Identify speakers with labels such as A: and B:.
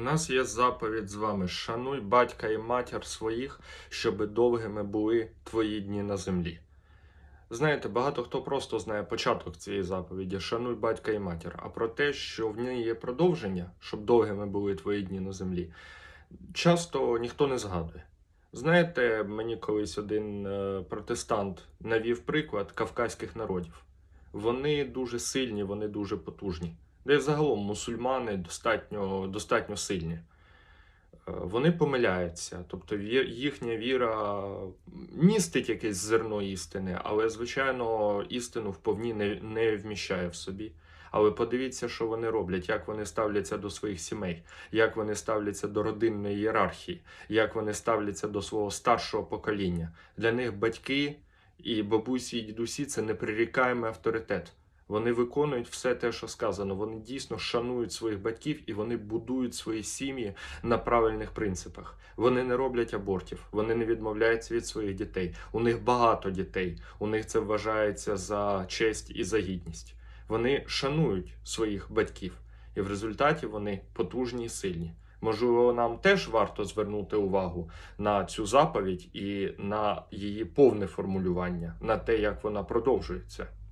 A: У нас є заповідь з вами: шануй батька і матір своїх, щоби довгими були твої дні на землі. Знаєте, багато хто просто знає початок цієї заповіді шануй батька і матір, а про те, що в ній є продовження, щоб довгими були твої дні на землі, часто ніхто не згадує. Знаєте, мені колись один е, протестант навів приклад кавказьких народів. Вони дуже сильні, вони дуже потужні. Де загалом мусульмани достатньо, достатньо сильні. Е, Вони помиляються, тобто їхня віра містить якесь зерно істини, але, звичайно, істину вповні не, не вміщає в собі. Але подивіться, що вони роблять, як вони ставляться до своїх сімей, як вони ставляться до родинної ієрархії, як вони ставляться до свого старшого покоління. Для них батьки і бабусі і дідусі це неприрікаємий авторитет. Вони виконують все те, що сказано. Вони дійсно шанують своїх батьків і вони будують свої сім'ї на правильних принципах. Вони не роблять абортів, вони не відмовляються від своїх дітей. У них багато дітей. У них це вважається за честь і за гідність. Вони шанують своїх батьків, і в результаті вони потужні і сильні. Можливо, нам теж варто звернути увагу на цю заповідь і на її повне формулювання, на те, як вона продовжується.